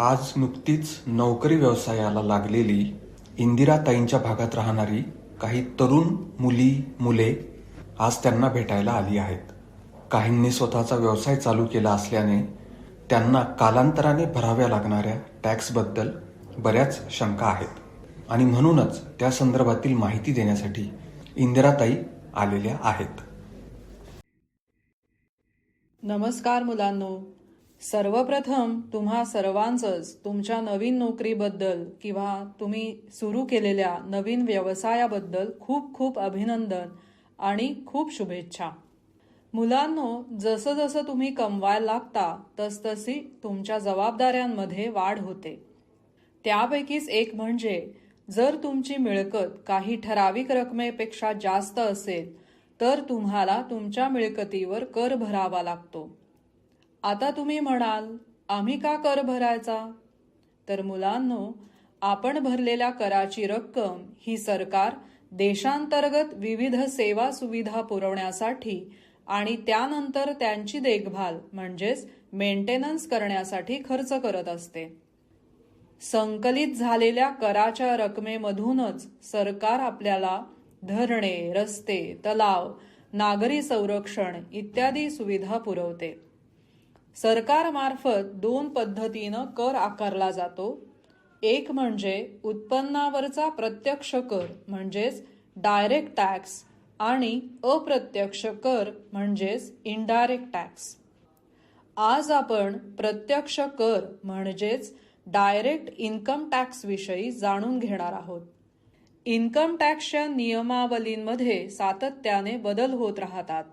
आज नुकतीच नोकरी व्यवसायाला लागलेली इंदिराताईंच्या भागात राहणारी काही तरुण मुली मुले आज त्यांना भेटायला आली आहेत. काहींनी स्वतःचा व्यवसाय चालू केला असल्याने त्यांना कालांतराने भराव्या लागणाऱ्या टॅक्सबद्दल बऱ्याच शंका आहेत. आणि म्हणूनच त्या संदर्भातील माहिती देण्यासाठी इंदिराताई आलेल्या आहेत. नमस्कार मुलांनो. सर्वप्रथम तुम्हा सर्वांचंच तुमच्या नवीन नोकरीबद्दल किंवा तुम्ही सुरू केलेल्या नवीन व्यवसायाबद्दल खूप खूप अभिनंदन आणि खूप शुभेच्छा. मुलांनो जसं जसं तुम्ही कमवायला लागता तसतशी तुमच्या जबाबदाऱ्यांमध्ये वाढ होते. त्यापैकीच एक म्हणजे जर तुमची मिळकत काही ठराविक रकमेपेक्षा जास्त असेल तर तुम्हाला तुमच्या मिळकतीवर कर भरावा लागतो. आता तुम्ही म्हणाल आम्ही का कर भरायचा? तर मुलांनो आपण भरलेल्या कराची रक्कम ही सरकार देशांतर्गत विविध सेवा सुविधा पुरवण्यासाठी आणि त्यानंतर त्यांची देखभाल म्हणजेच मेंटेनन्स करण्यासाठी खर्च करत असते. संकलित झालेल्या कराच्या रकमेमधूनच सरकार आपल्याला धरणे रस्ते तलाव नागरी संरक्षण इत्यादी सुविधा पुरवते. सरकारमार्फत दोन पद्धतीनं कर आकारला जातो. एक म्हणजे उत्पन्नावरचा प्रत्यक्ष कर म्हणजेच डायरेक्ट टॅक्स आणि अप्रत्यक्ष कर म्हणजेच इनडायरेक्ट टॅक्स आज आपण प्रत्यक्ष कर म्हणजेच डायरेक्ट इन्कम टॅक्सविषयी जाणून घेणार आहोत. इन्कम टॅक्सच्या नियमावलींमध्ये सातत्याने बदल होत राहतात.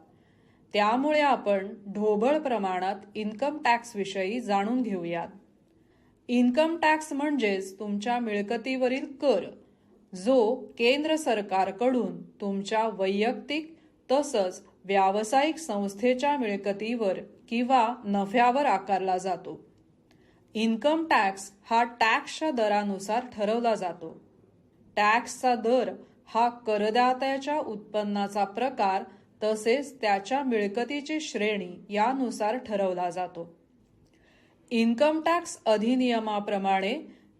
त्यामुळे आपण ढोबळ प्रमाणात इन्कम टॅक्सविषयी जाणून घेऊयात. इन्कम टॅक्स म्हणजेच तुमच्या मिळकतीवरील कर जो केंद्र सरकारकडून तुमच्या वैयक्तिक तसंच व्यावसायिक संस्थेच्या मिळकतीवर किंवा नफ्यावर आकारला जातो. इन्कम टॅक्स हा टॅक्सच्या दरानुसार ठरवला जातो. टॅक्सचा दर हा करदात्याच्या उत्पन्नाचा प्रकार तसेच त्याच्या मिळकतीची श्रेणी यानुसार ठरवला जातो. इन्कम टॅक्स अधिनियमाप्रमाणे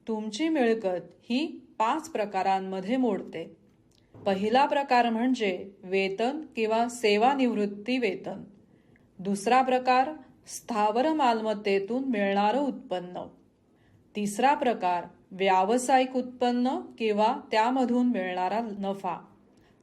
तुमची मिळकत ही पाच प्रकारांमध्ये मोडते. पहिला प्रकार म्हणजे वेतन किंवा सेवानिवृत्ती वेतन. दुसरा प्रकार स्थावर मालमत्तेतून मिळणारं उत्पन्न. तिसरा प्रकार व्यावसायिक उत्पन्न किंवा त्यामधून मिळणारा नफा.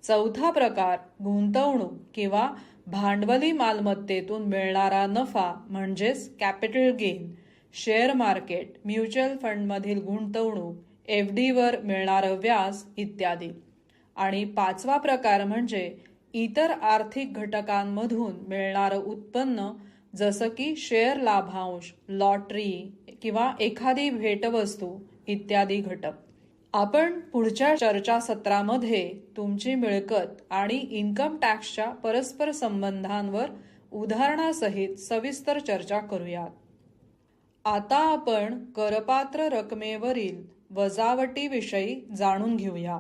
चौथा प्रकार गुंतवणूक किंवा भांडवली मालमत्तेतून मिळणारा नफा म्हणजेच capital gain share market mutual फंडमधील गुंतवणूक एफ डीवर मिळणारं व्याज इत्यादी. आणि पाचवा प्रकार म्हणजे इतर आर्थिक घटकांमधून मिळणारं उत्पन्न जसं की शेअर लाभांश लॉटरी किंवा एखादी भेटवस्तू इत्यादी घटक. आपण पुढच्या चर्चासत्रामध्ये तुमची मिळकत आणि इन्कम टॅक्सच्या परस्पर संबंधांवर उदाहरणासहित सविस्तर चर्चा करूयात. आता आपण करपात्र रकमेवरील वजावटीविषयी जाणून घेऊया.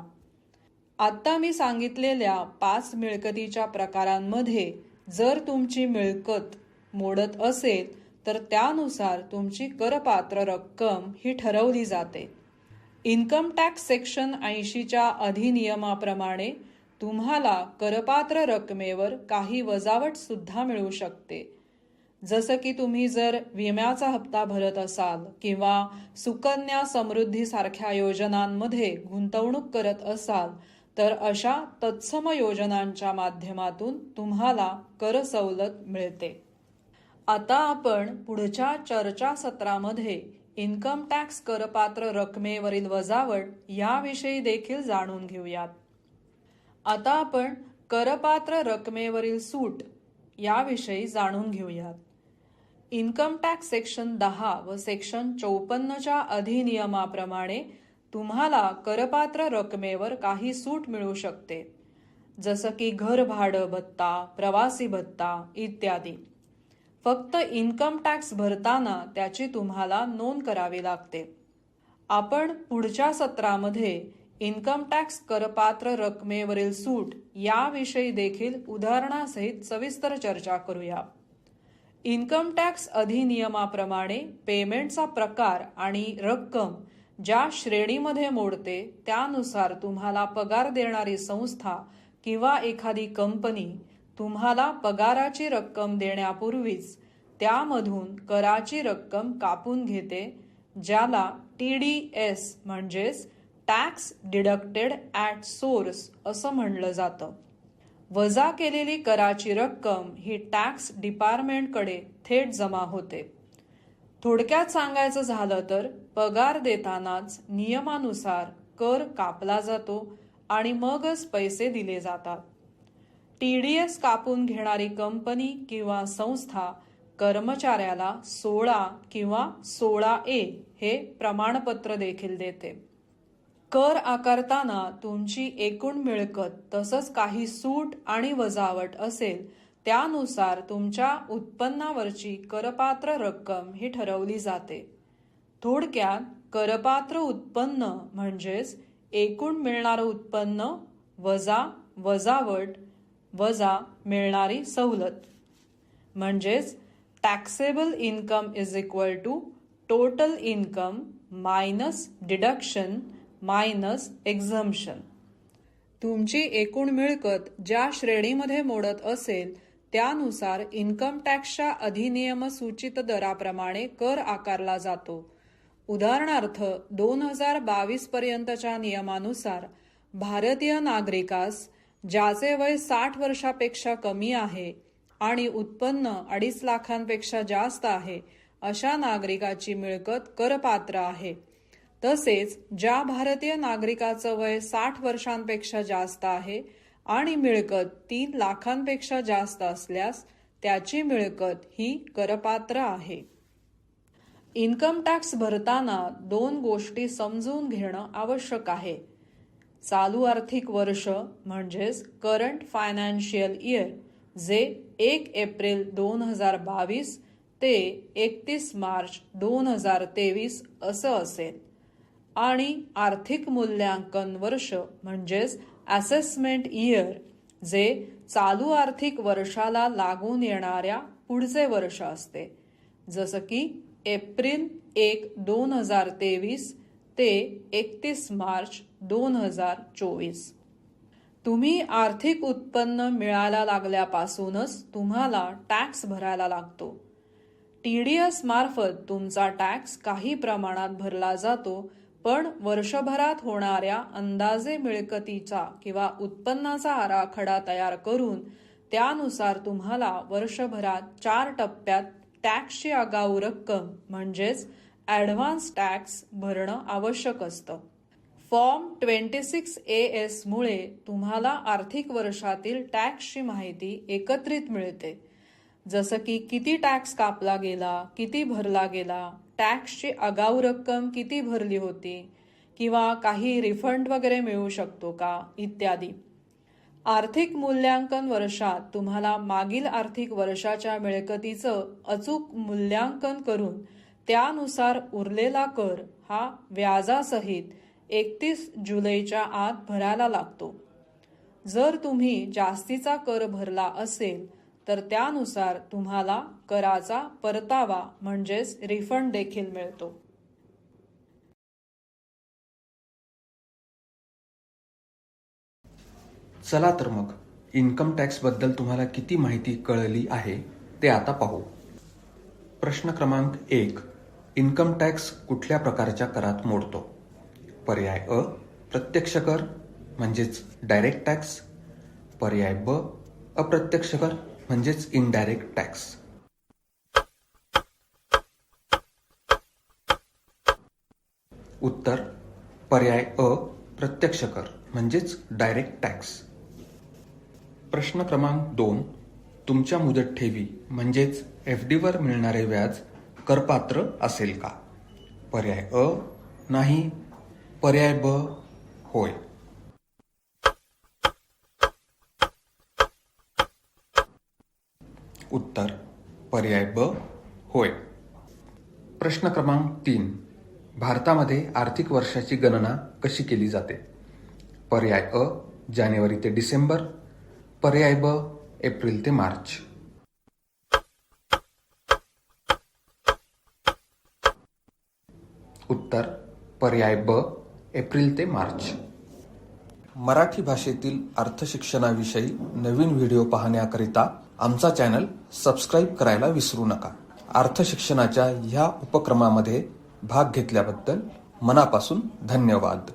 आत्ता मी सांगितलेल्या पाच मिळकतीच्या प्रकारांमध्ये जर तुमची मिळकत मोडत असेल तर त्यानुसार तुमची करपात्र रक्कम ही ठरवली जाते. इन्कम टॅक्स सेक्शन ऐंशीच्या अधिनियमाप्रमाणे तुम्हाला करपात्र रकमेवर काही वजावट सुद्धा मिळू शकते. जसं की तुम्ही जर विम्याचा हप्ता भरत असाल किंवा सुकन्या समृद्धीसारख्या योजनांमध्ये गुंतवणूक करत असाल तर अशा तत्सम योजनांच्या माध्यमातून तुम्हाला कर सवलत मिळते. आता आपण पुढच्या चर्चासत्रामध्ये इन्कम टॅक्स करपात्र रकमेवरील वजावट याविषयी देखील जाणून घेऊयात. आता आपण करपात्र रकमेवरील सूट याविषयी जाणून घेऊयात. इन्कम टॅक्स सेक्शन दहा व सेक्शन चौपन्नच्या अधिनियमाप्रमाणे तुम्हाला करपात्र रकमेवर काही सूट मिळू शकते. जसं की घर भाडं भत्ता प्रवासी भत्ता इत्यादी. फक्त इन्कम टॅक्स भरताना त्याची तुम्हाला नोंद करावी लागते. आपण पुढच्या सत्रामध्ये इन्कम टॅक्स करपात्र रकमेवरील सूट याविषयी देखील उदाहरणासहित सविस्तर चर्चा करूया. इन्कम टॅक्स अधिनियमाप्रमाणे पेमेंटचा प्रकार आणि रक्कम ज्या श्रेणीमध्ये मोडते त्यानुसार तुम्हाला पगार देणारी संस्था किंवा एखादी कंपनी तुम्हाला पगाराची रक्कम देण्यापूर्वीच त्यामधून कराची रक्कम कापून घेते ज्याला टी डी एस म्हणजेच टॅक्स डिडक्टेड ॲट सोर्स असं म्हणलं जातं. वजा केलेली कराची रक्कम ही टॅक्स डिपार्टमेंटकडे थेट जमा होते. थोडक्यात सांगायचं झालं तर पगार देतानाच नियमानुसार कर कापला जातो आणि मगच पैसे दिले जातात. टीडीएस कापून घेणारी कंपनी किंवा संस्था कर्मचाऱ्याला सोळा किंवा सोळा ए हे प्रमाणपत्र देखील देते. कर आकारताना तुमची एकूण मिळकत तसंच काही सूट आणि वजावट असेल त्यानुसार तुमच्या उत्पन्नावरची करपात्र रक्कम ही ठरवली जाते. थोडक्यात करपात्र उत्पन्न म्हणजेच एकूण मिळणारं उत्पन्न वजा वजावट वजा मिळणारी सवलत. म्हणजेच taxable income is equal to total income minus deduction minus exemption तुमची एकूण मिळकत ज्या श्रेणीमध्ये मोडत असेल त्यानुसार इन्कम टॅक्सच्या अधिनियम सूचित दराप्रमाणे कर आकारला जातो. उदाहरणार्थ दोन हजार बावीस पर्यंतच्या नियमानुसार भारतीय नागरिकास ज्याचे वय साठ वर्षापेक्षा कमी आहे आणि उत्पन्न अडीच लाखांपेक्षा जास्त आहे अशा नागरिकाची मिळकत करपात्र आहे. तसेच ज्या भारतीय नागरिकाचं वय साठ वर्षांपेक्षा जास्त आहे आणि मिळकत तीन लाखांपेक्षा जास्त असल्यास त्याची मिळकत ही करपात्र आहे. इन्कम टॅक्स भरताना दोन गोष्टी समजून घेणं आवश्यक आहे. चालू आर्थिक वर्ष म्हणजेच करंट फायनान्शियल इयर जे एक एप्रिल दोन हजार बावीस ते एकतीस मार्च दोन हजार तेवीस असं असेल. आणि आर्थिक मूल्यांकन वर्ष म्हणजेच असेसमेंट इयर जे चालू आर्थिक वर्षाला लागून येणाऱ्या पुढचे वर्ष असते. जसं की एप्रिल एक दोन हजार तेवीस ते एकतीस मार्च दोन हजार चोवीस. तुम्ही आर्थिक उत्पन्न मिळायला लागल्यापासूनच तुम्हाला टॅक्स भरायला लागतो. टी डी एस मार्फत तुमचा टॅक्स काही प्रमाणात भरला जातो पण वर्षभरात होणाऱ्या अंदाजे मिळकतीचा किंवा उत्पन्नाचा आराखडा तयार करून त्यानुसार तुम्हाला वर्षभरात चार टप्प्यात टॅक्सची आगाऊ रक्कम म्हणजेच ॲडव्हान्स टॅक्स भरणं आवश्यक असतं. Form twenty six A S मुळे तुम्हाला आर्थिक वर्षातील टॅक्सची माहिती एकत्रित मिळते. जसं की किती टॅक्स कापला गेला किती भरला गेला टॅक्सची आगाऊ रक्कम किती भरली होती किंवा काही रिफंड वगैरे मिळू शकतो का इत्यादी. आर्थिक मूल्यांकन वर्षात तुम्हाला मागील आर्थिक वर्षाच्या मिळकतीचं अचूक मूल्यांकन करून त्यानुसार उरलेला कर हा व्याजासहित एकतीस जुलैच्या आत भरायला लागतो. जर तुम्ही जास्तीचा कर भरला असेल तर त्यानुसार तुम्हाला कराचा परतावा म्हणजेच रिफंड देखील मिळतो. चला तर मग इन्कम टॅक्सबद्दल तुम्हाला किती माहिती कळली आहे ते आता पाहू. प्रश्न क्रमांक एक. इन्कम टॅक्स कुठल्या प्रकारच्या करात मोडतो? पर्याय अ प्रत्यक्ष कर म्हणजेच डायरेक्ट टॅक्स. पर्याय ब अप्रत्यक्ष कर म्हणजेच इनडायरेक्ट टॅक्स. उत्तर पर्याय अ प्रत्यक्ष कर म्हणजेच डायरेक्ट टॅक्स. प्रश्न क्रमांक दोन तुमच्या मुदत ठेवी म्हणजेच एफ डीवर मिळणारे व्याज करपात्र असेल का? पर्याय अ नाही पर्याय ब होय. उत्तर पर्याय ब होय. प्रश्न क्रमांक तीन. भारतामध्ये आर्थिक वर्षाची गणना कशी केली जाते? पर्याय अ जानेवारी ते डिसेंबर पर्याय ब एप्रिल ते मार्च. उत्तर पर्याय ब एप्रिल ते मार्च. मराठी भाषेतील अर्थशिक्षणाविषयी नवीन व्हिडिओ पाहण्याकरिता आमचा चॅनल सबस्क्राईब करायला विसरू नका. अर्थशिक्षणाच्या ह्या उपक्रमामध्ये भाग घेतल्याबद्दल मनापासून धन्यवाद.